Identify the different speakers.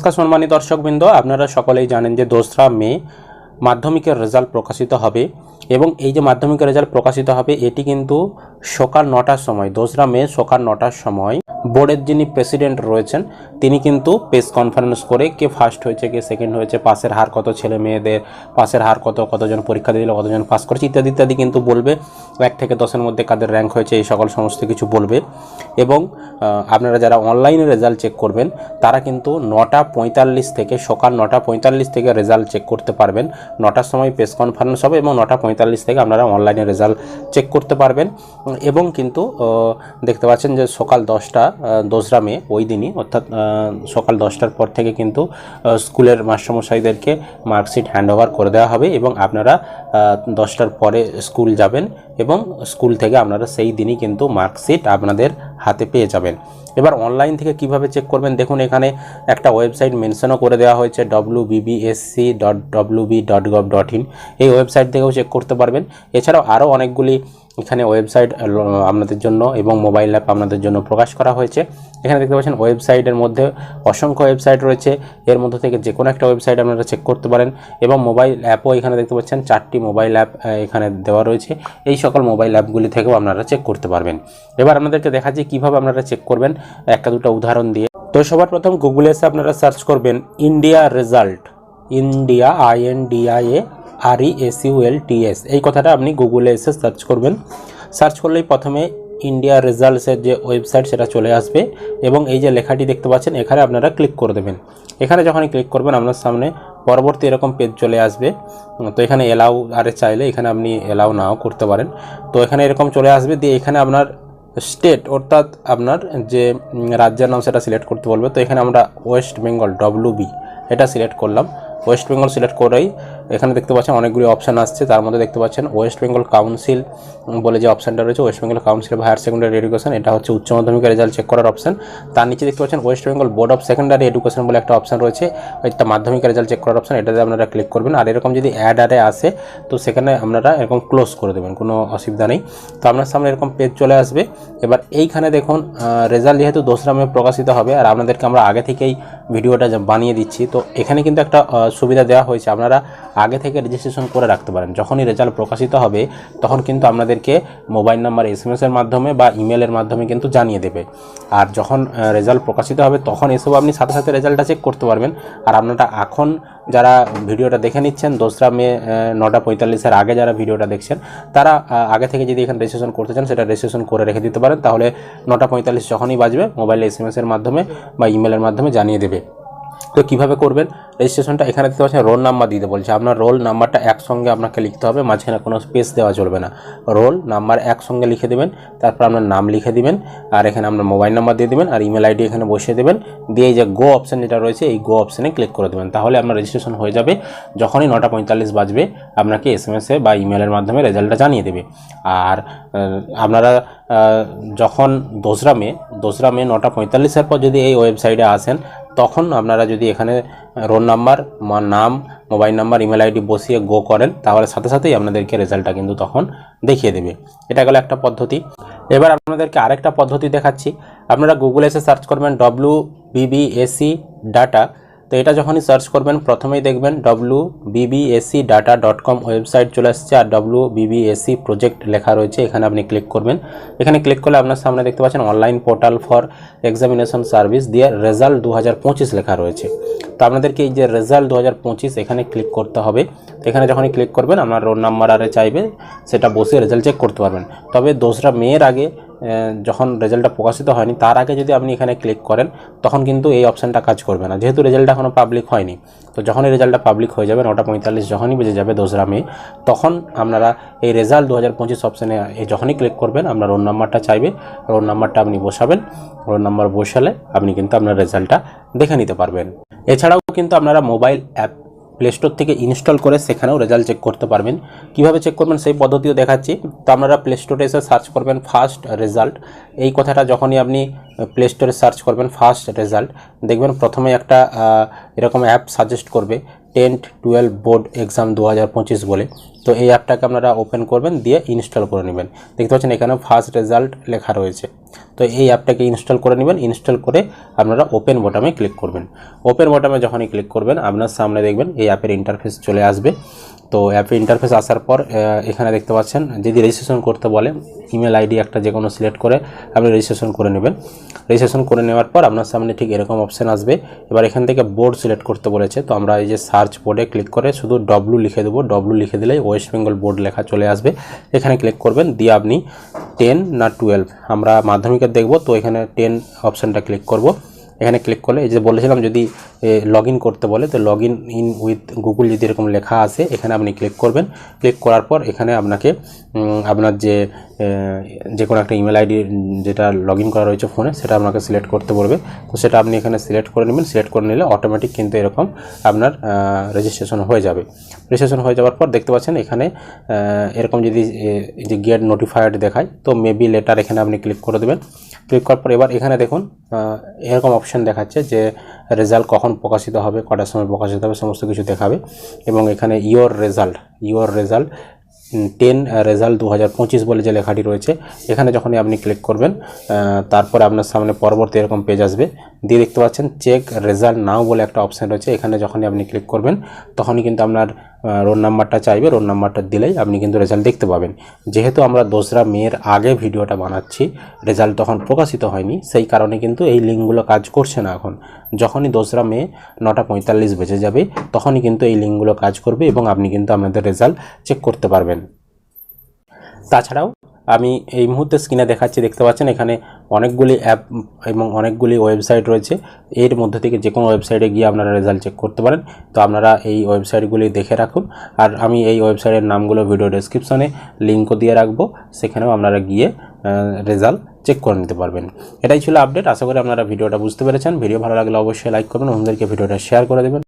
Speaker 1: নমস্কার সম্মানী দর্শকবৃন্দ, আপনারা সকলেই জানেন যে দোসরা মে মাধ্যমিকের রেজাল্ট প্রকাশিত হবে এবং এই যে মাধ্যমিকের রেজাল্ট প্রকাশিত হবে, এটি কিন্তু সকাল নটার সময়, দোসরা মে সকাল নটার সময় বোর্ডের যিনি প্রেসিডেন্ট রয়েছেন, তিনি কিন্তু প্রেস কনফারেন্স করে কে ফার্স্ট হয়েছে, কে সেকেন্ড হয়েছে, পাশের হার কত ছেলে মেয়েদের, পাশের হার কত, কতজন পরীক্ষা দিল, কতজন পাস করেছে, ইত্যাদি ইত্যাদি কিন্তু বলবে। এক থেকে দশের মধ্যে কাদের র্যাঙ্ক হয়েছে, এই সকল সমস্ত কিছু বলবে। এবং আপনারা যারা অনলাইনে রেজাল্ট চেক করবেন, তারা কিন্তু নটা পঁয়তাল্লিশ থেকে সকাল নটা পঁয়তাল্লিশ থেকে রেজাল্ট চেক করতে পারবেন। নটার সময় প্রেস কনফারেন্স হবে এবং নটা পঁয়তাল্লিশ থেকে আপনারা অনলাইনে রেজাল্ট চেক করতে পারবেন। এবং কিন্তু দেখতে পাচ্ছেন যে সকাল দশটা দোসরা মে, ওই দিনই, অর্থাৎ সকাল দশটার পর থেকে কিন্তু স্কুলের মাস্টারমশাইদেরকে মার্কশিট হ্যান্ড ওভার করে দেওয়া হবে এবং আপনারা দশটার পরে স্কুল যাবেন। এবং স্কুল থেকে আপনারা সেই দিনই কিন্তু মার্কশিট আপনাদের হাতে পেয়ে যাবেন। এবার অনলাইন থেকে কীভাবে চেক করবেন? দেখুন, এখানে একটা ওয়েবসাইট মেনশনও করে দেওয়া হয়েছে বিবিএসসি ডট ডট ইন এই ওয়েবসাইট থেকেও চেক করতে পারবেন। এছাড়াও আরও অনেকগুলি এখানে ওয়েবসাইট আপনাদের জন্য এবং মোবাইল অ্যাপ আপনাদের জন্য প্রকাশ করা হয়েছে। এখানে দেখতে পাচ্ছেন ওয়েবসাইটের মধ্যে অসংখ্য ওয়েবসাইট রয়েছে। এর মধ্যে থেকে যে কোনো একটা ওয়েবসাইট আপনারা চেক করতে পারেন এবং মোবাইল অ্যাপও এখানে দেখতে পাচ্ছেন, চারটি মোবাইল অ্যাপ এখানে দেওয়া রয়েছে। এই সকল মোবাইল অ্যাপগুলি থেকেও আপনারা চেক করতে পারবেন। এবার আপনাদেরকে দেখাচ্ছি কীভাবে আপনারা চেক করবেন। একটা দুটো উদাহরণ দিয়ে। তো সবার প্রথম গুগলে এসে আপনারা সার্চ করবেন India result India I N DI A R E S U L T S এই কথাটা আপনি গুগলে এসে সার্চ করবেন। সার্চ করলেই প্রথমে ইন্ডিয়া রেজাল্টসের যে ওয়েবসাইট সেটা চলে আসবে এবং এই যে লেখাটি দেখতে পাচ্ছেন, এখানে আপনারা ক্লিক করে দেবেন। এখানে যখনই ক্লিক করবেন, আপনার সামনে পরবর্তী এরকম পেজ চলে আসবে। তো এখানে এলাউ আরে চাইলে এখানে আপনি এলাউ নাও করতে পারেন। তো এখানে এরকম চলে আসবে, দিয়ে এখানে আপনার স্টেট অর্থাৎ আপনার যে রাজ্যের নাম সেটা সিলেক্ট করতে বলবে। তো এখানে আমরা ওয়েস্ট বেঙ্গল ডব্লিউবি এটা সিলেক্ট করলাম। ওয়েস্ট বেঙ্গল সিলেক্ট করেই। এখানে দেখতে পাচ্ছেন অনেকগুলি অপশান আসছে। তার মধ্যে দেখতে পাচ্ছেন ওয়েস্ট বেঙ্গল কাউন্সিল বলে যে অপশানটা রয়েছে West Bengal council of higher secondary education এটা হচ্ছে উচ্চ মাধ্যমিকের রেজাল্ট চেক করার অপশান তার নিচে দেখতে পাচ্ছেন West Bengal board of secondary education বলে একটা অপশান রয়েছে একটা মাধ্যমিকের রেজাল্ট চেক করার অপশান এটাতে আপনারা ক্লিক করবেন। আর এরকম যদি অ্যাড আরে আসে, তো সেখানে আপনারা এরকম ক্লোজ করে দেবেন, কোনো অসুবিধা নেই। তো আপনার সামনে এরকম পেজ চলে আসবে। এবার এইখানে দেখুন রেজাল্ট যেহেতু দোসরা মে প্রকাশিত হবে, আর আপনাদেরকে আমরা আগে থেকেই ভিডিওটা বানিয়ে দিচ্ছি, তো এখানে কিন্তু একটা সুবিধা দেওয়া হয়েছে, আপনারা আগে থেকে রেজিস্ট্রেশন করে রাখতে পারেন। যখনই রেজাল্ট প্রকাশিত হবে, তখন কিন্তু আপনাদেরকে মোবাইল নাম্বার এস এম এর মাধ্যমে বা ইমেলের মাধ্যমে কিন্তু জানিয়ে দেবে। আর যখন রেজাল্ট প্রকাশিত হবে, তখন এসব আপনি সাথে সাথে রেজাল্টটা চেক করতে পারবেন। আর আপনারা এখন যারা ভিডিওটা দেখে নিচ্ছেন, দোসরা মে নটা পঁয়তাল্লিশের আগে যারা ভিডিওটা দেখছেন, তারা আগে থেকে যদি এখানে রেজিস্ট্রেশন করতে চান, সেটা রেজিস্ট্রেশন করে রেখে দিতে পারেন। তাহলে নটা পঁয়তাল্লিশ যখনই বাজবে মোবাইলে এস এর মাধ্যমে বা ইমেলের মাধ্যমে জানিয়ে দেবে। তো কীভাবে করবেন? রেজিস্ট্রেশনটা এখানে দিতে পারছেন রোল নাম্বার দিতে বলছে আপনার রোল নাম্বারটা একসঙ্গে আপনাকে লিখতে হবে, মাঝখানে কোনো স্পেস দেওয়া চলবে না। রোল নাম্বার একসঙ্গে লিখে দেবেন, তারপর আপনার নাম লিখে দিবেন, আর এখানে আপনার মোবাইল নাম্বার দিয়ে দেবেন, আর ইমেল আইডি এখানে বসিয়ে দেবেন। দিয়ে যে গো অপশান যেটা রয়েছে, এই গো অপশানে ক্লিক করে দেবেন। তাহলে আপনার রেজিস্ট্রেশন হয়ে যাবে। যখনই নটা পঁয়তাল্লিশ বাজবে, আপনাকে এস এম এসে বা ইমেলের মাধ্যমে রেজাল্টটা জানিয়ে দেবে। আর আপনারা যখন দোসরা মে দোসরা মে নটা পঁয়তাল্লিশের পর যদি এই ওয়েবসাইটে আসেন তখন আপনারা যদি এখানে রোল নাম্বার নাম, মোবাইল নাম্বার, ইমেল আইডি বসিয়ে গো করেন, তাহলে সাথে সাথেই আপনাদেরকে রেজাল্টটা কিন্তু তখন দেখিয়ে দেবে। এটা গেল একটা পদ্ধতি। এবার আপনাদেরকে আরেকটা পদ্ধতি দেখাচ্ছি। আপনারা গুগলে এসে সার্চ করবেন ডব্লিউ বিবিএসি ডাটা তো এটা যখনই সার্চ করবেন, প্রথমেই দেখবেন W BBSE data dot com website চলে আসছে আর ডব্লু বিবিএসি প্রজেক্ট লেখা রয়েছে, এখানে আপনি ক্লিক করবেন। এখানে ক্লিক করলে আপনার সামনে দেখতে পাচ্ছেন online portal for examination service দিয়ে রেজাল্ট দু হাজার পঁচিশ লেখা রয়েছে। তো আপনাদেরকে এই যে রেজাল্ট দু হাজার পঁচিশ এখানে ক্লিক করতে হবে। এখানে যখনই ক্লিক করবেন, আপনার রোল নাম্বার আরে চাইবে, সেটা বসে রেজাল্ট চেক করতে পারবেন। তবে দোসরা মেয়ের আগে যখন রেজাল্টটা প্রকাশিত হয়নি, তার আগে যদি আপনি এখানে ক্লিক করেন, তখন কিন্তু এই অপশানটা কাজ করবে না। যেহেতু রেজাল্টটা এখনও পাবলিক হয়নি, তো যখনই রেজাল্টটা পাবলিক হয়ে যাবে, নটা পঁয়তাল্লিশ যখনই বেজে যাবে দোসরা মে, তখন আপনারা এই রেজাল্ট দু হাজার পঁচিশ অপশানে এই যখনই ক্লিক করবেন, আপনার রোল নাম্বারটা চাইবে রোল নাম্বারটা আপনি বসাবেন রোল নাম্বার বসালে আপনি কিন্তু আপনার রেজাল্টটা দেখে নিতে পারবেন। এছাড়াও কিন্তু আপনারা মোবাইল অ্যাপ প্লে স্টোর থেকে ইনস্টল করে সেখানেও রেজাল্ট চেক করতে পারবেন। কীভাবে চেক করবেন সেই পদ্ধতিও দেখাচ্ছি। তো আপনারা প্লে স্টোরে এসে সার্চ করবেন ফার্স্ট রেজাল্ট এই কথাটা যখনই আপনি প্লে স্টোরে সার্চ করবেন ফার্স্ট রেজাল্ট দেখবেন প্রথমে একটা এরকম অ্যাপ সাজেস্ট করবে টেন্থ টুয়েলভ বোর্ড এক্সাম দু হাজার পঁচিশ বলে। তো এই অ্যাপটাকে আপনারা ওপেন করবেন, দিয়ে ইনস্টল করে নেবেন। দেখতে পাচ্ছেন এখানে ফার্স্ট রেজাল্ট লেখা রয়েছে। তো এই অ্যাপটাকে ইনস্টল করে নেবেন, ইনস্টল করে আপনারা ওপেন বটামে ক্লিক করবেন। ওপেন বটামে যখনই ক্লিক করবেন, আপনার সামনে দেখবেন এই অ্যাপের ইন্টারফেস চলে আসবে। তো অ্যাপে ইন্টারফেস আসার পর এখানে দেখতে পাচ্ছেন, যদি রেজিস্ট্রেশন করতে বলে ইমেল আইডি একটা যে কোনো সিলেক্ট করে আপনি রেজিস্ট্রেশন করে নেবেন। রেজিস্ট্রেশন করে নেওয়ার পর আপনার সামনে ঠিক এরকম অপশান আসবে। এবার এখান থেকে বোর্ড সিলেক্ট করতে বলেছে। তো আমরা এই যে সার্চ বোর্ডে ক্লিক করে শুধু ডব্লু লিখে দেবো। ডব্লু লিখে দিলেই ওয়েস্ট বেঙ্গল বোর্ড লেখা চলে আসবে। এখানে ক্লিক করবেন, দিয়ে আপনি টেন না টুয়েলভ আমরা মাধ্যমিকের দেখব, তো এখানে টেন অপশানটা ক্লিক করব। এখানে ক্লিক করলে, এই যে বলেছিলাম যদি লগ ইন করতে বলে, তো log in in with Google যদি এরকম লেখা আসে এখানে আপনি ক্লিক করবেন। ক্লিক করার পর এখানে আপনাকে আপনার যে যে কোনো একটা ইমেল আইডি যেটা লগ ইন করা রয়েছে ফোনে সেটা আপনাকে সিলেক্ট করতে বলবে। তো সেটা আপনি এখানে সিলেক্ট করে নেবেন। সিলেক্ট করে নিলে অটোমেটিক কিন্তু এরকম আপনার রেজিস্ট্রেশন হয়ে যাবে। রেজিস্ট্রেশন হয়ে যাওয়ার পর দেখতে পাচ্ছেন এখানে এরকম যদি যে গেট নোটিফাইড দেখায়, তো মেবি লেটার এখানে আপনি ক্লিক করে দেবেন। ক্লিক করার পর এবার এখানে দেখুন এরকম অপশন দেখাচ্ছে যে রেজাল্ট কখন প্রকাশিত হবে, কটার সময় প্রকাশিত হবে, সমস্ত কিছু দেখাবে। এবং এখানে your result your result ten result দু হাজার পঁচিশ বলে যে লেখাটি রয়েছে, এখানে যখনই আপনি ক্লিক করবেন তারপরে আপনার সামনে পরবর্তী এরকম পেজ আসবে। দিয়ে দেখতে পাচ্ছেন চেক রেজাল্ট নাও বলে একটা অপশান রয়েছে, এখানে যখনই আপনি ক্লিক করবেন, তখনই কিন্তু আপনার রোল নাম্বারটা চাইবে রোল নাম্বারটা দিলেই আপনি কিন্তু রেজাল্ট দেখতে পাবেন। যেহেতু আমরা দোসরা মেয়ের আগে ভিডিওটা বানাচ্ছি রেজাল্ট তখন প্রকাশিত হয়নি, সেই কারণে কিন্তু এই লিঙ্কগুলো কাজ করছে না এখন। যখনই দোসরা মে নটা পঁয়তাল্লিশ বেজে যাবে, তখনই কিন্তু এই লিঙ্কগুলো কাজ করবে এবং আপনি কিন্তু আপনাদের রেজাল্ট চেক করতে পারবেন। তাছাড়াও আমি এই মুহূর্তে স্ক্রিনে দেখাচ্ছি, দেখতে পাচ্ছেন এখানে অনেকগুলি অ্যাপ এবং অনেকগুলি ওয়েবসাইট রয়েছে। এর মধ্যে থেকে যে কোনো ওয়েবসাইটে গিয়ে আপনারা রেজাল্ট চেক করতে পারেন। তো আপনারা এই ওয়েবসাইটগুলি দেখে রাখুন। আর আমি এই ওয়েবসাইটের নামগুলো ভিডিও ডেসক্রিপশনে লিঙ্কও দিয়ে রাখব। সেখানেও আপনারা গিয়ে রেজাল্ট চেক করে নিতে পারবেন। এটাই ছিল আপডেট আশা করি আপনারা ভিডিওটা বুঝতে পেরেছেন। ভিডিও ভালো লাগলে অবশ্যই লাইক করবেন। বন্ধুদেরকে ভিডিওটা শেয়ার করে দেবেন।